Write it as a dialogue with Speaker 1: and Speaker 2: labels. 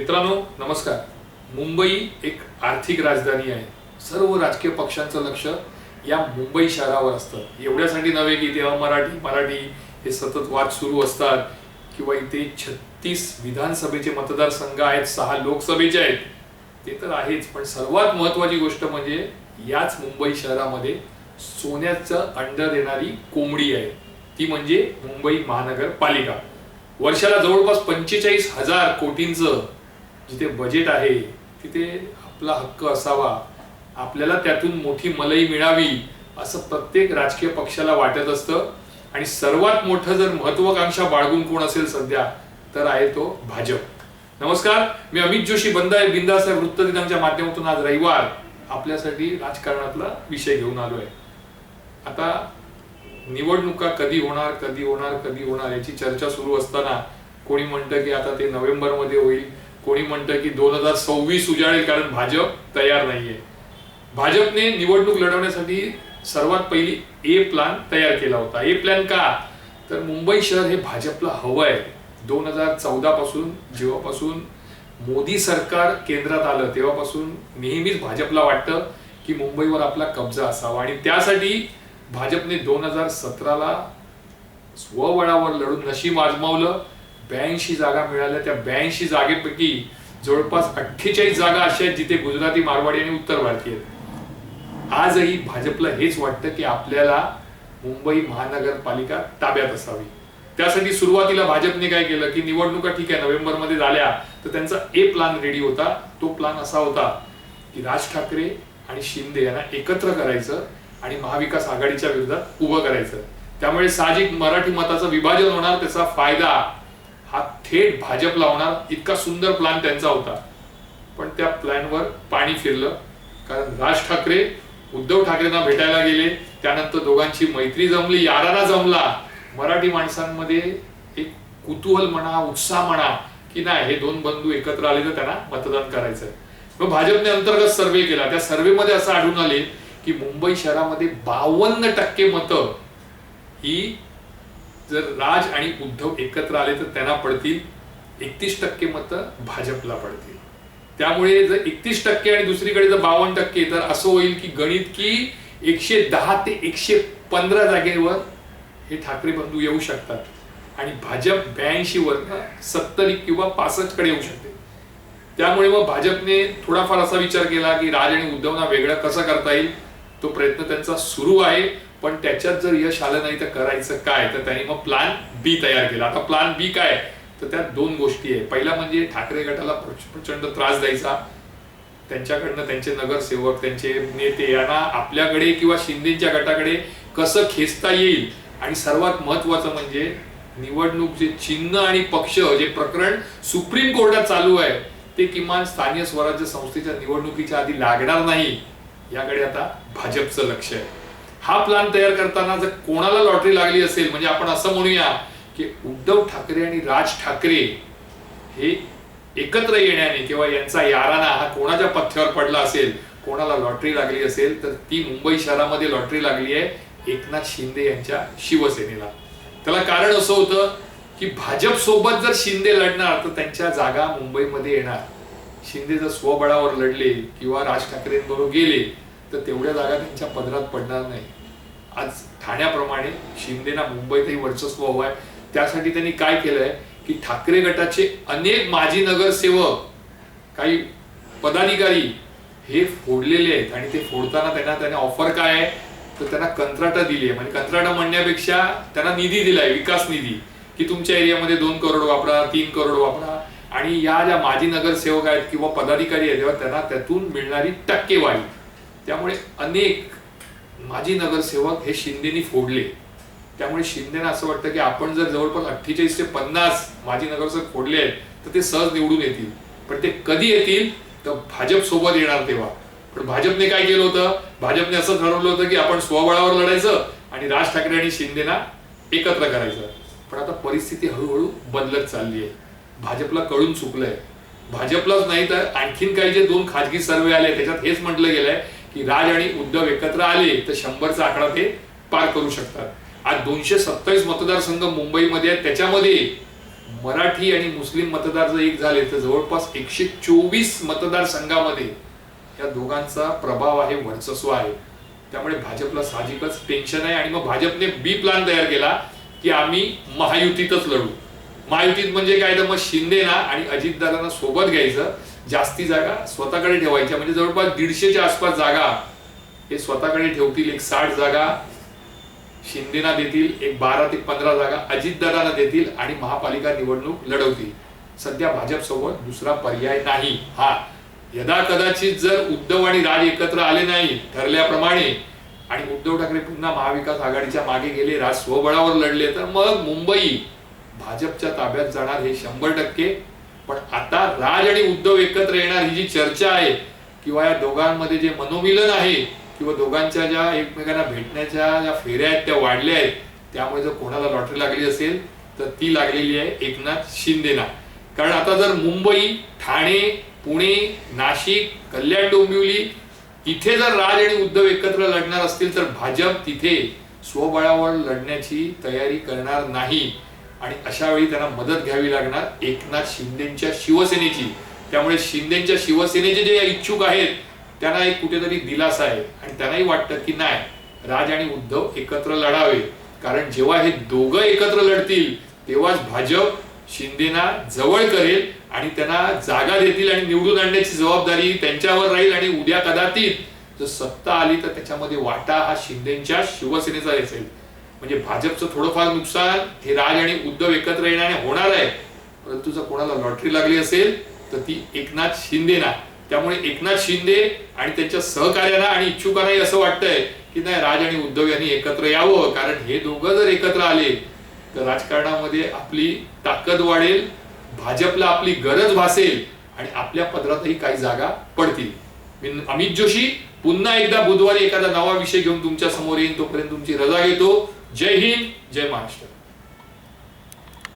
Speaker 1: मित्रांनो नमस्कार. मुंबई एक आर्थिक राजधानी आहे. सर्व राजकीय पक्षांचं लक्ष या मुंबई शहरावर असतं. एवढ्यासाठी नव्हे की तेव्हा मराठी मराठी हे सतत वाद सुरू असतात किंवा इथे छत्तीस विधानसभेचे मतदारसंघ आहेत सहा लोकसभेचे आहेत. ते तर आहेच पण सर्वात महत्वाची गोष्ट म्हणजे याच मुंबई शहरामध्ये सोन्याचं अंड देणारी कोंबडी आहे. ती म्हणजे मुंबई महानगरपालिका. वर्षाला जवळपास पंचेचाळीस हजार कोटींचं जिथे बजेट आहे तिथे आपला हक्क असावा आपल्याला त्यातून मोठी मलई मिळावी असं प्रत्येक राजकीय पक्षाला वाटत असतं. आणि सर्वात मोठं जर महत्वाकांक्षा बाळगून कोण असेल सध्या तर आहे तो भाजप. नमस्कार मी अमित जोशी बंद आहे. बिंदासाहेब वृत्तदिनांच्या माध्यमातून आज रविवार. आपल्यासाठी राजकारणातला विषय घेऊन आलोय. आता निवडणुका कधी होणार कधी होणार कधी होणार याची चर्चा सुरू असताना कोणी म्हणतं की आता ते नोव्हेंबरमध्ये होईल कोणी म्हणतं की दोन हजार सव्वीस उजाडेल कारण भाजप तयार नाहीये. भाजपने निवडणूक लढवण्यासाठी सर्वात पहिली ए प्लॅन तयार केला होता. ए प्लॅन का? तर मुंबई शहर हे भाजपला हवं आहे दोन हजार चौदा पासून जेव्हापासून मोदी सरकार केंद्रात आलं तेव्हापासून नेहमीच भाजपला वाटतं की मुंबईवर आपला कब्जा असावा. आणि त्यासाठी भाजपने दोन हजार सतराला स्वबळावर लढून नशीब आजमावलं. ब्याऐंशी जागा मिळाल्या. त्या ब्याऐंशी जागेपैकी जवळपास अठ्ठेचाळीस जागा अशा आहेत जिथे गुजराती मारवाडी आणि उत्तर भारतीय आजही भाजपला हेच वाटतं की आपल्याला मुंबई महानगरपालिका ताब्यात असावी. त्यासाठी सुरुवातीला भाजपने काय केलं की निवडणुका ठीक आहे नोव्हेंबरमध्ये झाल्या तर त्यांचा ए प्लान रेडी होता. तो प्लान असा होता की राज ठाकरे आणि शिंदे यांना एकत्र करायचं आणि महाविकास आघाडीच्या विरोधात उभं करायचं. त्यामुळे साहजिक मराठी मताचं विभाजन होणार त्याचा फायदा हा थेट भाजपला होणार इतका सुंदर प्लान त्यांचा होता. पण त्या प्लॅनवर पाणी फिरलं. कारण राज ठाकरे उद्धव ठाकरेंना भेटायला गेले. त्यानंतर दोघांची मैत्री जमली यारारा जमला. मराठी माणसांमध्ये एक कुतूहल म्हणा उत्साह म्हणा की नाही हे दोन बंधू एकत्र आले तर त्यांना मतदान करायचं मग भाजपने अंतर्गत सर्वे केला. त्या सर्वेमध्ये असं आढळून आले की मुंबई शहरामध्ये बावन्न टक्के मतं ही जर राज आणि उद्धव एकत्र आले तर त्यांना पडतील एकतीस टक्के मतं भाजपला पडतील. त्यामुळे जर एकतीस टक्के आणि दुसरीकडे जर बावन्न टक्के तर असं होईल की गणित की एकशे दहा ते एकशे पंधरा जागेवर हे ठाकरे बंधू येऊ शकतात. आणि भाजप ब्याऐंशी वर सत्तर किंवा पासष्टकडे येऊ शकते. त्यामुळे मग भाजपने थोडाफार असा विचार केला की राज आणि उद्धवना वेगळं कसं करता येईल तो प्रयत्न त्यांचा सुरू आहे. पण त्याच्यात जर यश आलं नाही तर करायचं काय? तर त्यांनी मग प्लान बी तयार केला. आता प्लान बी काय? तर त्यात दोन गोष्टी आहे पहिला म्हणजे ठाकरे गटाला प्रचंड त्रास द्यायचा. त्यांच्याकडनं त्यांचे नगरसेवक त्यांचे नेते यांना आपल्याकडे किंवा शिंदेच्या गटाकडे कसं खेचता येईल? आणि सर्वात महत्वाचं म्हणजे निवडणूक जे चिन्ह आणि पक्ष जे प्रकरण सुप्रीम कोर्टात चालू आहे ते किमान स्थानिक स्वराज्य संस्थेच्या निवडणुकीच्या आधी लागणार नाही. याकडे आता भाजपचं लक्ष आहे. हा प्लॅन तयार करताना जर कोणाला लॉटरी लागली असेल म्हणजे आपण असं म्हणूया की उद्धव ठाकरे आणि राज ठाकरे हे एकत्र येण्याने किंवा यांचा याराना हा कोणाच्या पथ्यावर पडला असेल कोणाला लॉटरी लागली असेल तर ती मुंबई शहरामध्ये लॉटरी लागली आहे एकनाथ शिंदे यांच्या शिवसेनेला. त्याला कारण असं होतं की भाजप सोबत जर शिंदे लढणार तर त्यांच्या जागा मुंबईमध्ये येणार. शिंदे जर स्वबळावर लढले किंवा राज ठाकरेंबरोबर गेले तर तेवढ्या जागा त्यांच्या पदरात पडणार नाही. आज ठाण्याप्रमाणे शिंदेना मुंबईतही वर्चस्व हवं आहे. त्यासाठी त्यांनी काय केलंय की ठाकरे गटाचे अनेक माजी नगरसेवक काही पदाधिकारी हे फोडलेले आहेत आणि ते फोडताना त्यांना त्यांना ऑफर काय आहे तर त्यांना कंत्राटं दिली आहे. म्हणजे कंत्राटं म्हणण्यापेक्षा त्यांना निधी दिलाय विकास निधी की तुमच्या एरियामध्ये दोन करोड वापरा तीन करोड वापरा. आणि या ज्या माजी नगरसेवक आहेत किंवा पदाधिकारी आहेत तेव्हा त्यांना त्यातून मिळणारी टक्केवारी. त्यामुळे अनेक माजी नगरसेवक हे शिंदेनी फोडले. त्यामुळे शिंदेना असं वाटतं की आपण जर जवळपास अठ्ठेचाळीस ते पन्नास माजी नगरसेवक फोडले आहेत तर ते सहज निवडून येतील. पण ते कधी येतील? तर भाजप सोबत येणार तेव्हा. पण भाजपने काय केलं होतं? भाजपने असं ठरवलं होतं की आपण स्वबळावर लढायचं आणि राज ठाकरे आणि शिंदेना एकत्र करायचं. पण आता परिस्थिती हळूहळू बदलत चालली आहे भाजपला कळून चुकलंय. भाजपलाच नाही तर आणखीन काही जे दोन खाजगी सर्वे आले त्याच्यात हेच म्हटलं गेलंय की राज आणि उद्धव एकत्र आले तर शंभरचा आकडा ते पार करू शकतात. आज दोनशे सत्तावीस मतदारसंघ मुंबईमध्ये आहेत. त्याच्यामध्ये मराठी आणि मुस्लिम मतदार जर एक झाले तर जवळपास एकशे चोवीस मतदारसंघामध्ये या दोघांचा प्रभाव आहे वर्चस्व आहे. त्यामुळे भाजपला साहजिकच टेन्शन आहे आणि मग भाजपने बी प्लान तयार केला की आम्ही महायुतीतच लढू. महायुतीत म्हणजे काय? तर मग शिंदेना आणि अजितदादांना सोबत घ्यायचं. जास्ती जागा स्वतःकडे ठेवायच्या म्हणजे जवळपास दीडशेच्या आसपास जागा हे स्वतःकडे ठेवतील. एक साठ जागा शिंदेना देतील एक बारा ते पंधरा जागा अजितदादांना देतील आणि महापालिका निवडणूक लढवतील. सध्या भाजपसोबत दुसरा पर्याय नाही. हा यदा कदाचित जर उद्धव आणि राज एकत्र आले नाही ठरल्याप्रमाणे आणि उद्धव ठाकरे पुन्हा महाविकास आघाडीच्या मागे गेले राज स्वबळावर लढले तर मग मुंबई भाजपच्या ताब्यात जाणार हे शंभर टक्के. पण आता राज आणि उद्धव एकत्र येणार ही जी चर्चा आहे किंवा या दोघांमध्ये जे मनोमिलन आहे किंवा दोघांच्या ज्या एकमेकांना भेटण्याच्या ज्या फेऱ्या आहेत त्या वाढल्या आहेत त्यामुळे जर कोणाला लॉटरी लागली असेल तर ती लागलेली आहे एकनाथ शिंदेना. कारण आता जर मुंबई ठाणे पुणे नाशिक कल्याण डोंबिवली इथे जर राज आणि उद्धव एकत्र लढणार असतील तर भाजप तिथे स्वबळावर लढण्याची तयारी करणार नाही. आणि अशा वेळी त्यांना मदत घ्यावी लागणार एकनाथ शिंदेच्या शिवसेनेची. त्यामुळे शिंदेच्या शिवसेनेचे जे इच्छुक आहेत त्यांना एक कुठेतरी दिलासा आहे. आणि त्यांनाही वाटतं की नाही राज आणि उद्धव एकत्र लढावे. कारण जेव्हा हे दोघं एकत्र लढतील तेव्हाच भाजप शिंदेना जवळ करेल आणि त्यांना जागा देतील आणि निवडून आणण्याची जबाबदारी त्यांच्यावर राहील आणि उद्या कदाचित जर सत्ता आली तर त्याच्यामध्ये वाटा हा शिंदेच्या शिवसेनेचा असेल म्हणजे भाजपचं थोडंफार नुकसान हे राज आणि उद्धव एकत्र येण्याने होणार आहे. परंतु जर कोणाला लॉटरी लागली असेल तर ती एकनाथ शिंदेना. त्यामुळे एकनाथ शिंदे आणि त्यांच्या सहकार्यांना आणि इच्छुकांनाही असं वाटतंय की नाही राज आणि उद्धव यांनी एकत्र यावं. कारण हे दोघं जर एकत्र आले तर राजकारणामध्ये आपली ताकद वाढेल भाजपला आपली गरज भासेल आणि आपल्या पदरातही काही जागा पडतील. मी अमित जोशी पुन्हा एकदा बुधवारी एखादा नवा विषय घेऊन तुमच्यासमोर येईन तोपर्यंत तुमची रजा घेतो. जय हिंद जय महाराष्ट्र